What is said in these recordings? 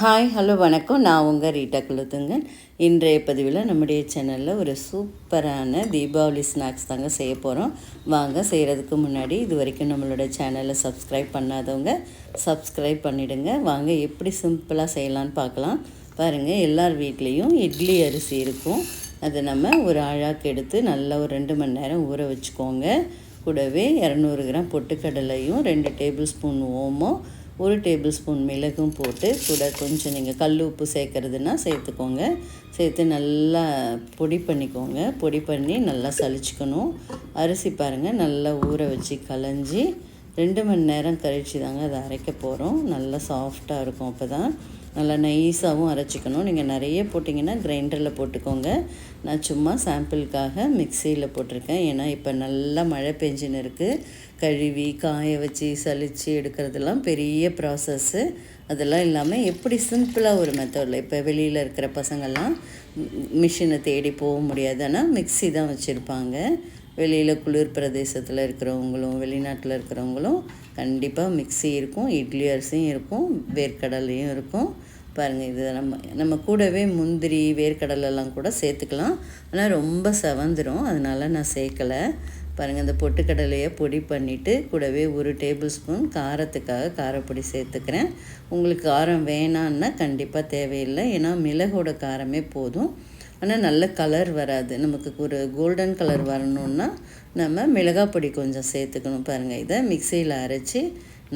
Hi hello வணக்கம். நான் உங்கள் ரீட்டா குலத்துங்கன். இன்றைய பதிவில் நம்முடைய சேனலில் ஒரு சூப்பரான தீபாவளி ஸ்நாக்ஸ் தாங்க செய்ய போகிறோம் வாங்க செய்கிறதுக்கு முன்னாடி இது வரைக்கும் நம்மளோட சேனலை சப்ஸ்கிரைப் பண்ணாதவங்க சப்ஸ்கிரைப் பண்ணிவிடுங்க வாங்க எப்படி சிம்பிளாக செய்யலான்னு பார்க்கலாம். பாருங்கள் எல்லார் வீட்லேயும் இட்லி அரிசி இருக்கும். அதை நம்ம ஒரு ஆழாக்கு எடுத்து நல்லா ஒரு ரெண்டு மணி நேரம் ஊற வச்சுக்கோங்க. கூடவே இரநூறு கிராம் பொட்டுக்கடலையும் ரெண்டு டேபிள் ஸ்பூன் ஓமம் ஒரு டேபிள் ஸ்பூன் மிளகும் போட்டு கூட கொஞ்சம் நீங்கள் கல் உப்பு சேர்க்குறதுனா சேர்த்துக்கோங்க. சேர்த்து நல்லா பொடி பண்ணிக்கோங்க. பொடி பண்ணி நல்லா சலிச்சுக்கணும் அரிசி பாருங்கள் நல்லா ஊற வச்சு களைஞ்சி ரெண்டு மணி நேரம் கழிச்சு தாங்க அதை அரைக்க போகிறோம் நல்லா சாஃப்டாக இருக்கும் அப்போ தான் நல்லா நைஸாகவும் அரைச்சிக்கணும். நீங்கள் நிறைய போட்டிங்கன்னா கிரைண்டரில் போட்டுக்கோங்க. நான் சும்மா சாம்பிளுக்காக மிக்சியில் போட்டிருக்கேன். ஏன்னா இப்போ நல்லா மழை பெஞ்சின்னு இருக்குது கழுவி காய வச்சு சலித்து எடுக்கிறதுலாம் பெரிய ப்ராசஸ்ஸு அதெல்லாம் இல்லாமல் எப்படி சிம்பிளாக ஒரு மெத்தடில் இப்போ வெளியில் இருக்கிற பசங்கள்லாம் மிஷினை தேடி போக முடியாது. ஆனால் மிக்சி தான் வச்சுருப்பாங்க. வெளியில் குளிர் பிரதேசத்தில் இருக்கிறவங்களும் வெளிநாட்டில் இருக்கிறவங்களும் கண்டிப்பாக மிக்சி இருக்கும் இட்லி அரிசியும் இருக்கும் வேர்க்கடலையும் இருக்கும். பாருங்கள் இது நம்ம நம்ம கூடவே முந்திரி வேர்க்கடலெல்லாம் கூட சேர்த்துக்கலாம். ஆனால் ரொம்ப செவந்துடும் அதனால் நான் சேர்க்கலை. பாருங்கள் இந்த பொட்டுக்கடலையை பொடி பண்ணிவிட்டு கூடவே ஒரு டேபிள் ஸ்பூன் காரத்துக்காக காரப்பொடி சேர்த்துக்கிறேன். உங்களுக்கு காரம் வேணான்னா கண்டிப்பாக தேவையில்லை. ஏன்னா மிளகோட காரமே போதும். ஆனால் நல்ல கலர் வராது. நமக்கு ஒரு கோல்டன் கலர் வரணுன்னா நம்ம மிளகாய் பொடி கொஞ்சம் சேர்த்துக்கணும் பாருங்கள் இதை மிக்சியில் அரைச்சி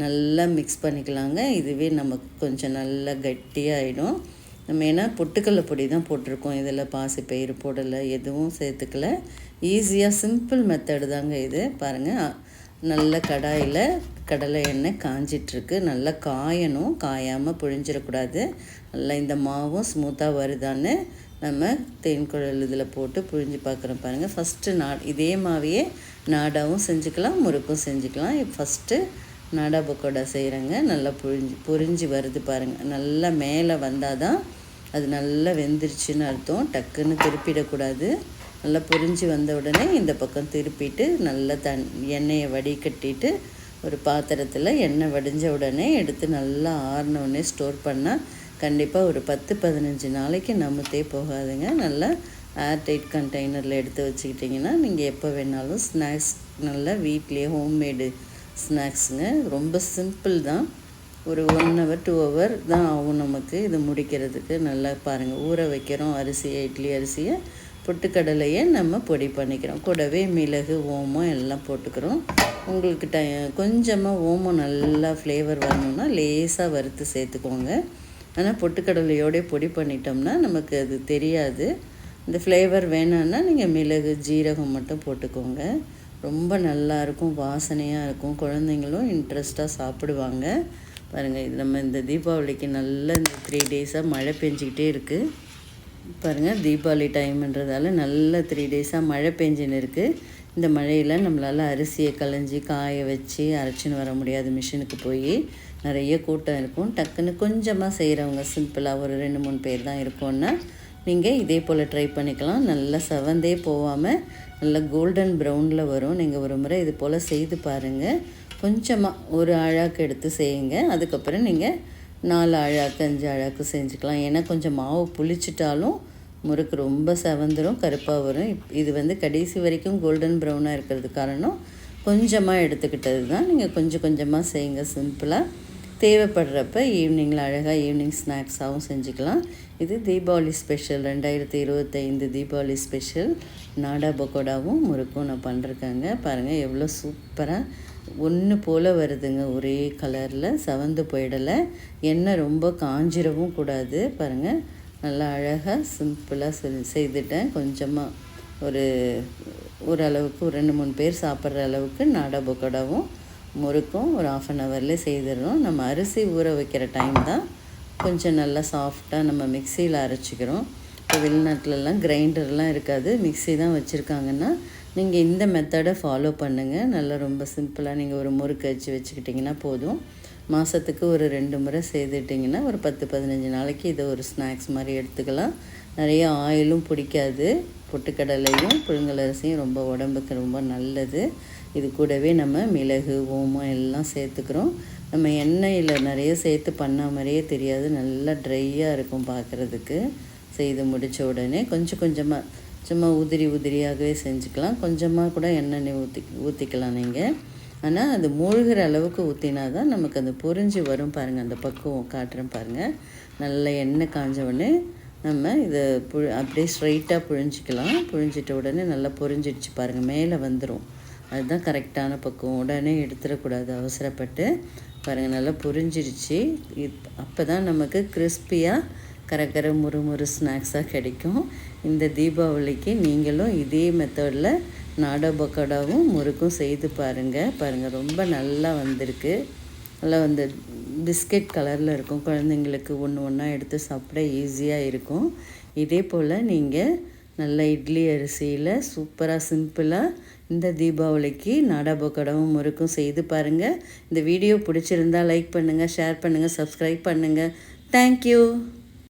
நல்லா மிக்ஸ் பண்ணிக்கலாங்க. இதுவே நமக்கு கொஞ்சம் நல்லா கட்டியாகிடும் நம்ம ஏன்னா பொட்டுக்கடலை பொடி தான் போட்டிருக்கோம். இதில் பாசி போடலை எதுவும் சேர்த்துக்கல. ஈஸியாக சிம்பிள் மெத்தடு தாங்க இது. பாருங்கள் நல்ல கடாயில் கடலை எண்ணெய் காஞ்சிட்ருக்கு. நல்லா காயணும். காயாமல் புழிஞ்சிடக்கூடாது. நல்லா இந்த மாவும் ஸ்மூத்தாக வருதான்னு நம்ம தேன்குழல் இதில் போட்டு புழிஞ்சு பார்க்குறோம் பாருங்கள் ஃபஸ்ட்டு நாட் இதே மாவையே நாடாவும் செஞ்சுக்கலாம் முறுக்கும் செஞ்சுக்கலாம். ஃபஸ்ட்டு நாடா பக்கோடா செய்கிறேங்க நல்லா புழிஞ்சு புரிஞ்சு வருது பாருங்கள் நல்லா மேலே வந்தால் தான் அது நல்லா வெந்துருச்சுன்னு அர்த்தம். டக்குன்னு திருப்பிடக்கூடாது. நல்லா புரிஞ்சு வந்த உடனே இந்த பக்கம் திருப்பிட்டு நல்லா தன் எண்ணெயை வடிகட்டிட்டு ஒரு பாத்திரத்தில் எண்ணெய் வடிஞ்ச உடனே எடுத்து நல்லா ஆறின உடனே ஸ்டோர் பண்ணால் கண்டிப்பாக ஒரு பத்து பதினஞ்சு நாளைக்கு நமுத்தே போகாதுங்க. நல்லா ஏர்டைட் கண்டெய்னரில் எடுத்து வச்சுக்கிட்டிங்கன்னா நீங்கள் எப்போ வேணாலும் ஸ்நாக்ஸ் நல்லா வீட்லேயே ஹோம்மேடு ஸ்நாக்ஸுங்க ரொம்ப சிம்பிள் தான். ஒரு ஒன் ஹவர் டூ ஹவர் தான் ஆகும் நமக்கு இது முடிக்கிறதுக்கு. நல்லா பாருங்கள் ஊற வைக்கிறோம் அரிசியை இட்லி அரிசியை பொட்டுக்கடலையை நம்ம பொடி பண்ணிக்கிறோம். கூடவே மிளகு ஓமம் எல்லாம் போட்டுக்கிறோம். உங்களுக்கு டை கொஞ்சமாக ஓமம் நல்லா ஃப்ளேவர் வரணுன்னா லேசாக வறுத்து சேர்த்துக்கோங்க. ஆனால் பொட்டுக்கடலையோடய பொடி பண்ணிட்டோம்னா நமக்கு அது தெரியாது. இந்த ஃப்ளேவர் வேணான்னா நீங்கள் மிளகு ஜீரகம் மட்டும் போட்டுக்கோங்க. ரொம்ப நல்லாயிருக்கும் வாசனையாக இருக்கும். குழந்தைங்களும் இன்ட்ரெஸ்ட்டாக சாப்பிடுவாங்க. பாருங்கள் இது நம்ம இந்த தீபாவளிக்கு நல்ல இந்த த்ரீ டேஸாக மழை பெஞ்சிக்கிட்டே இருக்குது பாருங்கள் தீபாவளி டைம்ன்றதால நல்ல த்ரீ டேஸாக மழை பெஞ்சின்னு இருக்குது இந்த மழையில் நம்மளால் அரிசியை களைஞ்சி காய வச்சு அரைச்சின்னு வர முடியாது. மிஷினுக்கு போய் நிறைய கூட்டம் இருக்கும். டக்குன்னு கொஞ்சமாக செய்கிறவங்க சிம்பிளாக ஒரு ரெண்டு மூணு பேர் தான் இருக்கோன்னா நீங்கள் இதே போல் ட்ரை பண்ணிக்கலாம். நல்லா செவந்தே போகாமல் நல்லா கோல்டன் ப்ரௌனில் வரும். நீங்கள் ஒரு முறை இது போல் செய்து பாருங்கள் கொஞ்சமாக ஒரு அழாக்கு எடுத்து செய்யுங்க. அதுக்கப்புறம் நீங்கள் நாலு அழாக்கு அஞ்சு அழாக்கு செஞ்சுக்கலாம். ஏன்னா கொஞ்சம் மாவு புளிச்சிட்டாலும் முறுக்கு ரொம்ப செவந்துடும் கருப்பாக வரும். இது வந்து கடைசி வரைக்கும் கோல்டன் ப்ரௌனாக இருக்கிறது காரணம் கொஞ்சமாக எடுத்துக்கிட்டது தான். நீங்கள் கொஞ்சம் கொஞ்சமாக செய்யுங்க சிம்பிளாக தேவைப்படுறப்ப ஈவினிங்கில் அழகாக ஈவினிங் ஸ்நாக்ஸாகவும் செஞ்சுக்கலாம். இது தீபாவளி ஸ்பெஷல் ரெண்டாயிரத்தி இருபத்தைந்து தீபாவளி ஸ்பெஷல் நாடா பக்கோடாவும் முறுக்கும் நான் பண்ணுறேங்க பாருங்கள் எவ்வளோ சூப்பராக ஒன்று போல் வருதுங்க ஒரே கலரில் சவந்து போயிடலை. எண்ணெய் ரொம்ப காஞ்சிடவும் கூடாது பாருங்கள் நல்லா அழகாக சிம்பிளாக செ செய்துட்டேன். கொஞ்சமாக ஒரு ஓரளவுக்கு ஒரு ரெண்டு மூணு பேர் சாப்பிட்ற அளவுக்கு நாடா முறுக்கும் ஒரு ஆஃப் அன் ஹவர்லேயே செய்திடணும் நம்ம அரிசி ஊற வைக்கிற டைம் தான். கொஞ்சம் நல்லா சாஃப்டாக நம்ம மிக்சியில் அரைச்சிக்கிறோம். இப்போ வெளிநாட்டிலலாம் கிரைண்டர்லாம் இருக்காது. மிக்சி தான் வச்சுருக்காங்கன்னா நீங்கள் இந்த மெத்தடை ஃபாலோ பண்ணுங்கள் நல்லா ரொம்ப சிம்பிளாக நீங்கள் ஒரு முறுக்கு வச்சு வச்சுக்கிட்டிங்கன்னா போதும். மாதத்துக்கு ஒரு ரெண்டு முறை செய்துட்டிங்கன்னா ஒரு பத்து பதினஞ்சு நாளைக்கு இதை ஒரு ஸ்நாக்ஸ் மாதிரி எடுத்துக்கலாம். நிறைய ஆயிலும் பிடிக்காது. பொட்டுக்கடலையும் புழுங்கலரிசியும் ரொம்ப உடம்புக்கு ரொம்ப நல்லது. இது கூடவே நம்ம மிளகு ஓமம் எல்லாம் சேர்த்துக்கிறோம். நம்ம எண்ணெயில் நிறைய சேர்த்து பண்ண மாதிரியே தெரியாது. நல்லா ட்ரையாக இருக்கும் பார்க்குறதுக்கு. செய்து முடித்த உடனே கொஞ்சம் கொஞ்சமாக சும்மா உதிரி உதிரியாகவே செஞ்சுக்கலாம். கொஞ்சமாக கூட எண்ணெய் ஊற்றி ஊற்றிக்கலாம் நீங்கள் ஆனால் அது மூழ்கிற அளவுக்கு ஊற்றினா தான் நமக்கு அந்த புரிஞ்சு வரும் பாருங்கள் அந்த பக்குவம் காட்டுறேன் பாருங்கள் நல்ல எண்ணெய் காஞ்சவொடனே நம்ம இதை பு அப்படியே ஸ்ட்ரைட்டாக புழிஞ்சிக்கலாம். புழிஞ்சிட்ட உடனே நல்லா பொரிஞ்சிடுச்சு பாருங்கள் மேலே வந்துடும் அதுதான் கரெக்டான பக்குவம். உடனே எடுத்துடக்கூடாது அவசரப்பட்டு. பாருங்கள் நல்லா புரிஞ்சிடுச்சு. அப்போ தான் நமக்கு கிறிஸ்பியாக கரகர முறுமுறு ஸ்நாக்ஸாக கிடைக்கும். இந்த தீபாவளிக்கு நீங்களும் இதே மெத்தடில் நாடா பக்கோடாவும் முறுக்கும் செய்து பாருங்கள் பாருங்கள் ரொம்ப நல்லா வந்திருக்கு. நல்லா வந்து பிஸ்கெட் கலரில் இருக்கும். குழந்தைங்களுக்கு ஒன்று ஒன்றா எடுத்து சாப்பிட ஈஸியாக இருக்கும். இதே போல் நீங்கள் நல்ல இட்லி அரிசியில் சூப்பராக சிம்பிளாக இந்த தீபாவளிக்கு நாடா பக்கோடாவும் முறுக்கும் செய்து பாருங்கள் இந்த வீடியோ பிடிச்சிருந்தா லைக் பண்ணுங்கள் ஷேர் பண்ணுங்கள் சப்ஸ்கிரைப் பண்ணுங்கள் தேங்க்யூ.